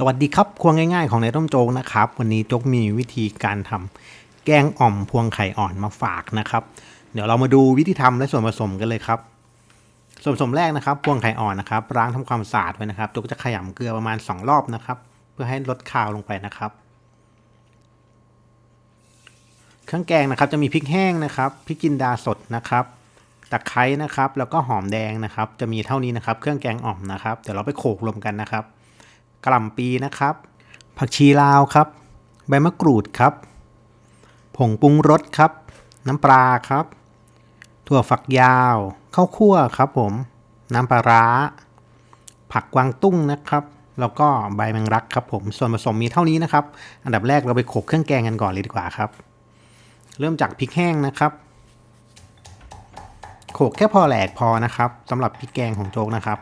สวัสดีครับ ครัวง่ายๆของนายต้มโจ๊กนะครับ วันนี้โจ๊กมีวิธีการทำแกงอ่อมพวงไข่อ่อนมาฝากนะครับ เดี๋ยวเรามาดูวิธีทำและส่วนผสมกันเลยครับส่วนผสมแรกนะครับ พวงไข่อ่อนนะครับล้างทำความสะอาดไว้นะครับโจ๊กจะขยำเกลือประมาณ 2 รอบนะครับ เพื่อให้ลดคาวลงไปนะครับ เครื่องแกงนะครับจะมีพริกแห้งนะครับพริกจินดาสดนะครับตะไคร้นะครับ แล้วก็หอมแดงนะครับ จะมีเท่านี้นะครับ เครื่องแกงอ่อมนะครับเดี๋ยวเราไปโขลกรวมกันนะครับ กระหล่ำปีนะครับ ผักชีลาวครับ ใบมะกรูดครับ ผงปรุงรสครับ น้ำปลาครับ ถั่วฝักยาว ข้าวคั่วครับผม น้ำปลาร้า ผักกวางตุ้งนะครับ แล้วก็ใบแมงลักครับผม ส่วนผสมมีเท่านี้นะครับ อันดับแรกเราไปโขกเครื่องแกงกันก่อนเลยดีกว่าครับ เริ่มจากพริกแห้งนะครับโขกแค่พอแหลกพอนะครับสำหรับพริกแกงของโจ๊กนะครับ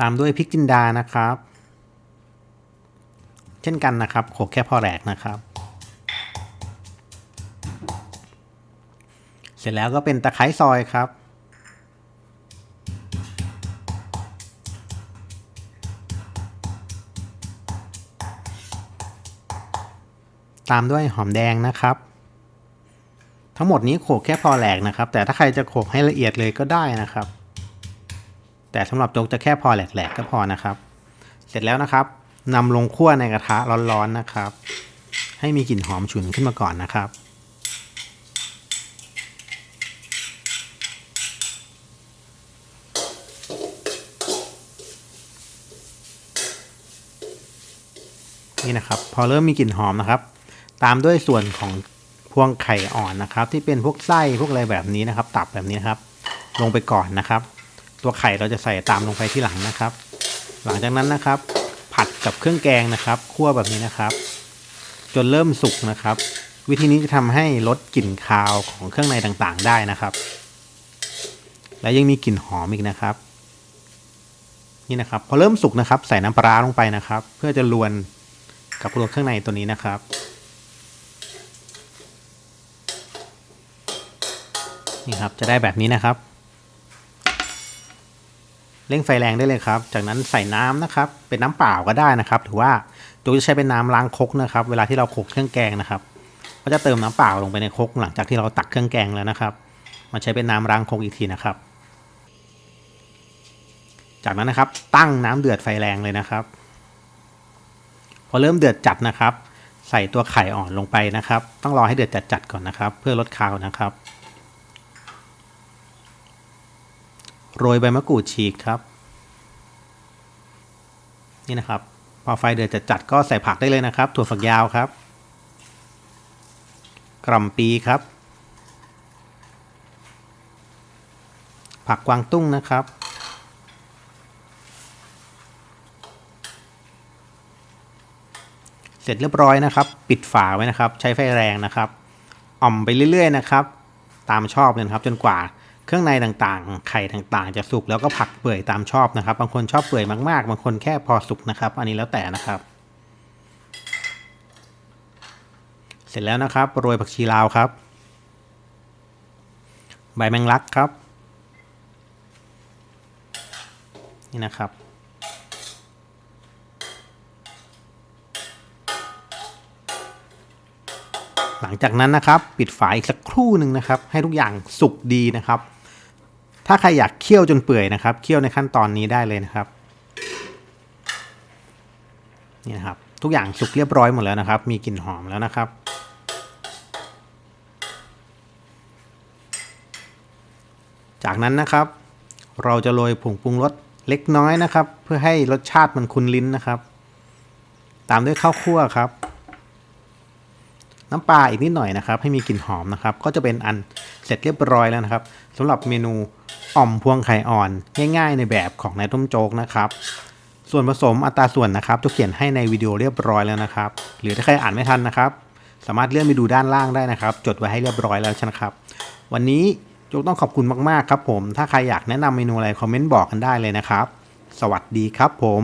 ตามด้วยพริกจินดานะครับ เช่นกันนะครับโขกแค่พอแหลกนะครับ เสร็จแล้วก็เป็นตะไคร้ซอยครับตามด้วยหอมแดงนะครับ ทั้งหมดนี้โขกแค่พอแหลกนะครับ แต่ถ้าใครจะโขกให้ละเอียดเลยก็ได้นะครับ แต่สำหรับโจ๊กจะแค่พอแหลกๆก็พอนะครับ เสร็จแล้วนะครับนำลงคั่วในกระทะร้อนๆนะครับ ให้มีกลิ่นหอมฉุนขึ้นมาก่อนนะครับนี่นะครับพอเริ่มมีกลิ่นหอมนะครับ ตามด้วยส่วนของพวงไข่อ่อนนะครับ ที่เป็นพวกไส้พวกอะไรแบบนี้นะครับ ตับแบบนี้นครับ ลงไปก่อนนะครับ ตัวไข่เราจะใส่ตามลงไปที่หลังนะครับ หลังจากนั้นนะครับ ผัดกับเครื่องแกงนะครับคั่วแบบนี้นะครับ จนเริ่มสุกนะครับ วิธีนี้จะทำให้ลดกลิ่นคาวของเครื่องในต่างๆได้นะครับ และยังมีกลิ่นหอมอีกนะครับ นี่นะครับ พอเริ่มสุกนะครับ ใส่น้ำปลาลงไปนะครับ เพื่อจะลวนกับตัวเครื่องในตัวนี้นะครับนี่ครับจะได้แบบนี้นะครับ เร่งไฟแรงได้เลยครับ จากนั้นใส่น้ำนะครับ เป็นน้ำเปล่าก็ได้นะครับ หรือว่าตัวจะใช้เป็นน้ำล้างคกนะครับ เวลาที่เราโขลกเครื่องแกงนะครับ ก็จะเติมน้ำเปล่าลงไปในคกหลังจากที่เราตักเครื่องแกงแล้วนะครับมาใช้เป็นน้ำล้างคกอีกทีนะครับ จากนั้นนะครับ ตั้งน้ำเดือดไฟแรงเลยนะครับ พอเริ่มเดือดจัดนะครับ ใส่ตัวไข่อ่อนลงไปนะครับ ต้องรอให้เดือดจัดๆก่อนนะครับ เพื่อลดคาวนะครับ โรยใบมะกรูดฉีกครับ นี่นะครับ พอไฟเดือดจัดๆก็ใส่ผักได้เลยนะครับ ถั่วฝักยาวครับ กล่ำปีครับ ผักกวางตุ้งนะครับ เสร็จเรียบร้อยนะครับ ปิดฝาไว้นะครับ ใช้ไฟแรงนะครับอ่อมไปเรื่อย ๆ นะครับ ตามชอบเลยครับจนกว่า เครื่องในต่างๆ ไข่ต่างๆ จะสุกแล้วก็ผักเปื่อยตามชอบนะครับ บางคนชอบเปื่อยมากๆ บางคนแค่พอสุกนะครับ อันนี้แล้วแต่นะครับ เสร็จแล้วนะครับโรยผักชีลาวครับ ใบแมงลักครับ นี่นะครับหลังจากนั้นนะครับ ปิดฝาอีกสักครู่หนึ่งนะครับ ให้ทุกอย่างสุกดีนะครับ ถ้าใครอยากเคี่ยวจนเปื่อยนะครับ เคี่ยวในขั้นตอนนี้ได้เลยนะครับ นี่นะครับ ทุกอย่างสุกเรียบร้อยหมดแล้วนะครับ มีกลิ่นหอมแล้วนะครับจากนั้นนะครับ เราจะโรยผงปรุงรสเล็กน้อยนะครับ เพื่อให้รสชาติมันคุ้นลิ้นนะครับ ตามด้วยข้าวคั่วครับ น้ำปลาอีกนิดหน่อยนะครับ ให้มีกลิ่นหอมนะครับ ก็จะเป็นอันเสร็จเรียบร้อยแล้วนะครับสำหรับเมนู อ่อมพวงไข่อ่อนง่ายๆ ในแบบของนายต้มโจ๊กนะครับ ส่วนผสมอัตราส่วนนะครับจะเขียนให้ในวิดีโอเรียบร้อยแล้วนะครับ หรือถ้าใครอ่านไม่ทันนะครับ สามารถเลื่อนไปดูด้านล่างได้นะครับ จดไว้ให้เรียบร้อยแล้วใช่ไหมครับ วันนี้โจ๊กต้องขอบคุณมากๆครับผมถ้าใครอยากแนะนำเมนูอะไรคอมเมนต์บอกกันได้เลยนะครับ สวัสดีครับผม